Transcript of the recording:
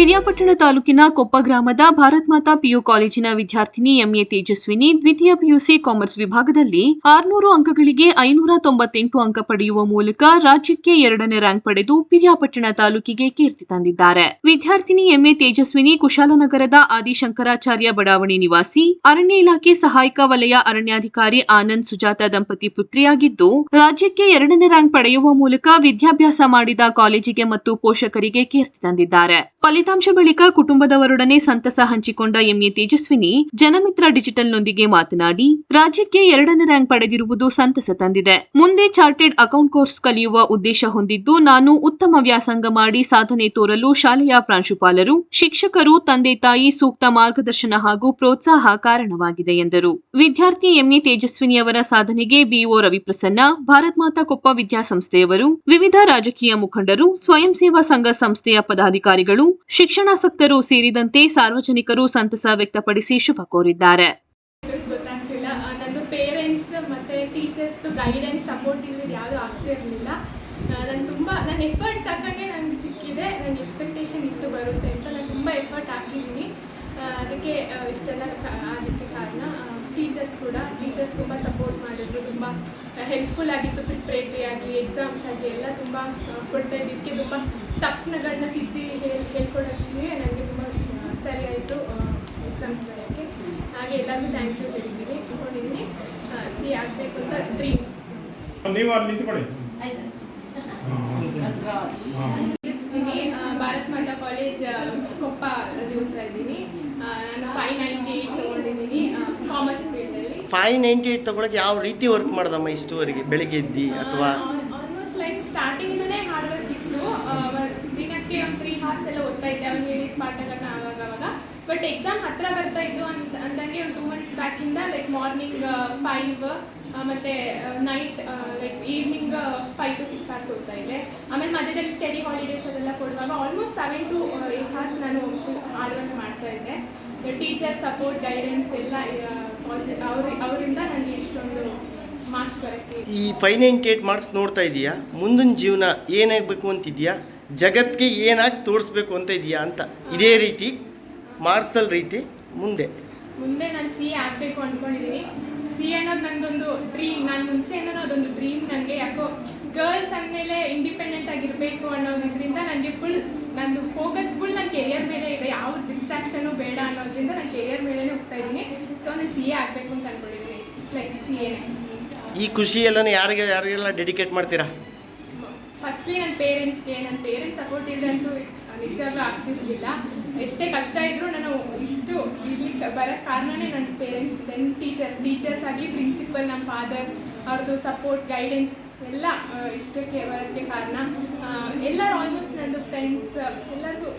ಪಿರಿಯಾಪಟ್ಟಣ ತಾಲೂಕಿನ ಕೊಪ್ಪ ಗ್ರಾಮದ ಭಾರತ್ ಮಾತಾ ಪಿಯು ಕಾಲೇಜಿನ ವಿದ್ಯಾರ್ಥಿನಿ ಎಂಎ ತೇಜಸ್ವಿನಿ ದ್ವಿತೀಯ ಪಿಯುಸಿ ಕಾಮರ್ಸ್ ವಿಭಾಗದಲ್ಲಿ ಆರುನೂರು ಅಂಕಗಳಿಗೆ ಐನೂರ ತೊಂಬತ್ತೆಂಟು ಅಂಕ ಪಡೆಯುವ ಮೂಲಕ ರಾಜ್ಯಕ್ಕೆ ಎರಡನೇ ರ್ಯಾಂಕ್ ಪಡೆದು ಪಿರಿಯಾಪಟ್ಟಣ ತಾಲೂಕಿಗೆ ಕೀರ್ತಿ ತಂದಿದ್ದಾರೆ. ವಿದ್ಯಾರ್ಥಿನಿ ಎಂಎ ತೇಜಸ್ವಿನಿ ಕುಶಾಲನಗರದ ಆದಿಶಂಕರಾಚಾರ್ಯ ಬಡಾವಣೆ ನಿವಾಸಿ, ಅರಣ್ಯ ಇಲಾಖೆ ಸಹಾಯಕ ವಲಯ ಅರಣ್ಯಾಧಿಕಾರಿ ಆನಂದ್ ಸುಜಾತ ದಂಪತಿ ಪುತ್ರಿಯಾಗಿದ್ದು, ರಾಜ್ಯಕ್ಕೆ ಎರಡನೇ ರ್ಯಾಂಕ್ ಪಡೆಯುವ ಮೂಲಕ ವಿದ್ಯಾಭ್ಯಾಸ ಮಾಡಿದ ಕಾಲೇಜಿಗೆ ಮತ್ತು ಪೋಷಕರಿಗೆ ಕೀರ್ತಿ ತಂದಿದ್ದಾರೆ. ಫಲಿತಾಂಶ ಬಳಿಕ ಕುಟುಂಬದವರೊಡನೆ ಸಂತಸ ಹಂಚಿಕೊಂಡ ಎಂಎ ತೇಜಸ್ವಿನಿ, ಜನಮಿತ್ರ ಡಿಜಿಟಲ್ನೊಂದಿಗೆ ಮಾತನಾಡಿ, ರಾಜ್ಯಕ್ಕೆ ಎರಡನೇ ರ್ಯಾಂಕ್ ಪಡೆದಿರುವುದು ಸಂತಸ ತಂದಿದೆ. ಮುಂದೆ ಚಾರ್ಟೆಡ್ ಅಕೌಂಟ್ ಕೋರ್ಸ್ ಕಲಿಯುವ ಉದ್ದೇಶ ಹೊಂದಿದ್ದು, ನಾನು ಉತ್ತಮ ವ್ಯಾಸಂಗ ಮಾಡಿ ಸಾಧನೆ ತೋರಲು ಶಾಲೆಯ ಪ್ರಾಂಶುಪಾಲರು, ಶಿಕ್ಷಕರು, ತಂದೆ ತಾಯಿ ಸೂಕ್ತ ಮಾರ್ಗದರ್ಶನ ಹಾಗೂ ಪ್ರೋತ್ಸಾಹ ಕಾರಣವಾಗಿದೆ ಎಂದರು. ವಿದ್ಯಾರ್ಥಿ ಎಂಎ ತೇಜಸ್ವಿನಿಯವರ ಸಾಧನೆಗೆ ಬಿಒ ರವಿಪ್ರಸನ್ನ, ಭಾರತ್ ಮಾತಾ ಕೊಪ್ಪ ವಿದ್ಯಾಸಂಸ್ಥೆಯವರು, ವಿವಿಧ ರಾಜಕೀಯ ಮುಖಂಡರು, ಸ್ವಯಂ ಸೇವಾ ಸಂಘ ಸಂಸ್ಥೆಯ ಪದಾಧಿಕಾರಿಗಳು ಶಿಕ್ಷಣಾಸಕ್ತರು ಸೇರಿದಂತೆ ಸಾರ್ವಜನಿಕರು ಸಂತಸ ವ್ಯಕ್ತಪಡಿಸಿ ಶುಭ ಕೋರಿದ್ದಾರೆ. ಪೇರೆಂಟ್ಸ್ ಮತ್ತು ಟೀಚರ್ಸ್ ಗೈಡೆನ್ಸ್ ಸಪೋರ್ಟ್ ಇಲ್ಲದೆ ಯಾವುದೂ ಆಗ್ತಿರಲಿಲ್ಲ ನಾನು ತುಂಬ ನನ್ನ ಎಫರ್ಟ್ ತಕ್ಕಂಗೆ ನನಗೆ ಸಿಕ್ಕಿದೆ. ನನ್ನ ಎಕ್ಸ್ಪೆಕ್ಟೇಷನ್ ಇತ್ತು ಬರುತ್ತೆ ಅಂತ. ನಾನು ತುಂಬ ಎಫರ್ಟ್ ಹಾಕಿದ್ದೀನಿ. ಅದಕ್ಕೆ ಇಷ್ಟೆಲ್ಲ ಕ- ಕಾರಣ ಟೀಚರ್ಸ್ ಕೂಡ ಟೀಚರ್ಸ್ ತುಂಬ ಸಪೋರ್ಟ್ ಮಾಡಿದ್ರು ತುಂಬ ಹೆಲ್ಪ್ಫುಲ್ ಆಗಿತ್ತು ಪ್ರಿಪ್ರೇಟ್ರಿ ಆಗಲಿ ಎಕ್ಸಾಮ್ಸ್ ಆಗಲಿ ಎಲ್ಲ ತುಂಬ ಕೊಡ್ತಾ ಇದ್ದಕ್ಕೆ ತುಂಬ ತಪ್ಪುಗಳನ್ನ ತಿದ್ದಿ ಹೇಳಿ ಹೇಳ್ಕೊಡೋಕ್ಕೆ ನನಗೆ ತುಂಬ ಸರಿ ಆಯಿತು ಎಕ್ಸಾಮ್ಸ್ ಬರೋಕ್ಕೆ. ಹಾಗೆ ಎಲ್ಲರಿಗೂ ಥ್ಯಾಂಕ್ ಯು ಹೇಳ್ತೀನಿ. ಅಂದ್ಕೊಂಡಿದ್ದೀನಿ ಸಿ ಆಗಬೇಕು ಅಂತ ಡ್ರೀಮ್ ನೀವು ಅಲ್ಲಿ ನಿಂತ್ಕೊಳ್ಳಿ. ಭಾರತ್ ಮಾತಾ ಕಾಲೇಜ್ ಕೊಪ್ಪ ಓದ್ತಾ ಇದ್ದೀನಿ. ನಾನು ಫೈವ್ ನೈಂಟಿ ಏಯ್ಟ್ ತೊಗೊಂಡಿದ್ದೀನಿ ಕಾಮರ್ಸ್ ಫೀಲ್ಡಲ್ಲಿ ಫೈವ್ ನೈಂಟಿ ಏಯ್ಟ್ ತೊಗೊಳಕ್ಕೆ ಯಾವ ರೀತಿ ವರ್ಕ್ ಮಾಡ್ದಮ್ಮ ಇಷ್ಟುವರೆಗೆ? ಬೆಳಿಗ್ಗೆ ಎದ್ದು ಅಥವಾ? ಆಲ್ಮೋಸ್ಟ್ ಲೈಕ್ ಸ್ಟಾರ್ಟಿಂಗಿಂದನೇ ಹಾರ್ಡ್ ವರ್ಕ್ ಇತ್ತು ದಿನಕ್ಕೆ ಒಂದು ತ್ರೀ ಹಾರ್ಸ್ ಎಲ್ಲ ಓದ್ತಾ ಇದ್ದೆ. ಅವ್ನು ಹೇಳಿದ ಪಾಠಗಳನ್ನ ಆವಾಗ. ಬಟ್ ಎಕ್ಸಾಮ್ ಹತ್ರ ಬರ್ತಾ ಇದ್ದು ಅಂತ ಅಂದಂಗೆ ಒಂದು ಟೂ ಮಂತ್ಸ್ ಬ್ಯಾಕಿಂದ ಲೈಕ್ ಮಾರ್ನಿಂಗ್ ಫೈವ್ ಮತ್ತೆ night like evening five to six hours ಓದ್ತಾ ಇದೆ ಆಮೇಲೆ ಮಧ್ಯದಲ್ಲಿ ಸ್ಟಡಿ ಹಾಲಿಡೇಸ್ ಅದೆಲ್ಲ ಕೊಡುವಾಗ almost seven to eight hours ನಾನು ಹಾರ್ಡ್ ವರ್ಕ್ ಮಾಡ್ತಾ ಇದ್ದೆ ಟೀಚರ್ ಸಪೋರ್ಟ್ ಗೈಡೆನ್ಸ್ ಎಲ್ಲ ಅವ್ರ ಅವರಿಂದ ನನಗೆ ಇಷ್ಟೊಂದು ಮಾರ್ಕ್ಸ್ ಬರುತ್ತೆ. ಈ ಫೈವ್ ನೈಂಟಿ ಏಟ್ ಮಾರ್ಕ್ಸ್ ನೋಡ್ತಾ ಇದೀಯಾ? ಮುಂದಿನ ಜೀವನ ಏನಾಗಬೇಕು ಅಂತಿದ್ಯಾ? ಜಗತ್ತಿಗೆ ಏನಾಗಿ ತೋರಿಸ್ಬೇಕು ಅಂತ ಇದೆಯಾ ಅಂತ? ಇದೇ ರೀತಿ ಮಾರ್ಕ್ಸಲ್ ರೀತಿ ಮುಂದೆ. ಮುಂದೆ ನಾನು ಸಿ ಆಗಬೇಕು ಅಂದ್ಕೊಂಡಿದ್ದೀನಿ ಸಿ ಅನ್ನೋದು ನಂದೊಂದು ಡ್ರೀಮ್ ನಾನು ಮುಂಚೆಯಿಂದನೂ ಅದೊಂದು ಡ್ರೀಮ್ ನನಗೆ ಯಾಕೋ ಗರ್ಲ್ಸ್ ಅಂದಮೇಲೆ ಇಂಡಿಪೆಂಡೆಂಟ್ ಆಗಿರಬೇಕು ಅನ್ನೋದ್ರಿಂದ ನನಗೆ ಫುಲ್ ನಂದು ಫೋಕಸ್ ಫುಲ್ ನನ್ನ ಕೆರಿಯರ್ ಮೇಲೆ ಇದೆ. ಯಾವ ಡಿಸ್ಟ್ರಾಕ್ಷನು ಬೇಡ ನಾನು ಕೆರಿಯರ್ ಮೇಲೇ ಹೋಗ್ತಾ ಇದ್ದೀನಿ. ಸೊ ನಾನು ಸಿ ಎ ಆಗಬೇಕು ಅಂತ ಅಂದ್ಕೊಂಡಿದ್ದೀನಿ ಇಟ್ಸ್ ಲೈಕ್ ಸಿ ಎನೇ ಈ ಖುಷಿ ಎಲ್ಲ ಯಾರಿಗೆ ಯಾರಿಗೆಲ್ಲ ಡೆಡಿಕೇಟ್ ಮಾಡ್ತೀರಾ? ಫಸ್ಟ್ಲಿ ನನ್ನ ಪೇರೆಂಟ್ಸ್ಗೆ ನನ್ನ ಪೇರೆಂಟ್ಸ್ ಸಪೋರ್ಟ್ ಇಲ್ಲ ಅಂತೂ ನಿಜವಾಗ್ಲೂ ಆಗ್ತಿರ್ಲಿಲ್ಲ. ಎಷ್ಟೇ ಕಷ್ಟ ಇದ್ದರೂ ನಾನು ಇಷ್ಟು ಇಲ್ಲಿ ಬರೋಕ್ಕೆ ಕಾರಣನೇ ನನ್ನ ಪೇರೆಂಟ್ಸ್ ದೆನ್ ಟೀಚರ್ಸ್ ಟೀಚರ್ಸ್ ಆಗಲಿ ಪ್ರಿನ್ಸಿಪಲ್ ನಮ್ಮ ಫಾದರ್ ಅವ್ರದ್ದು ಸಪೋರ್ಟ್ ಗೈಡೆನ್ಸ್ ಎಲ್ಲ ಇಷ್ಟಕ್ಕೆ ಬರೋಕ್ಕೆ ಕಾರಣ. ಎಲ್ಲರೂ ಆಲ್ಮೋಸ್ಟ್ ನನ್ನದು ಫ್ರೆಂಡ್ಸ್ ಎಲ್ಲರಿಗೂ.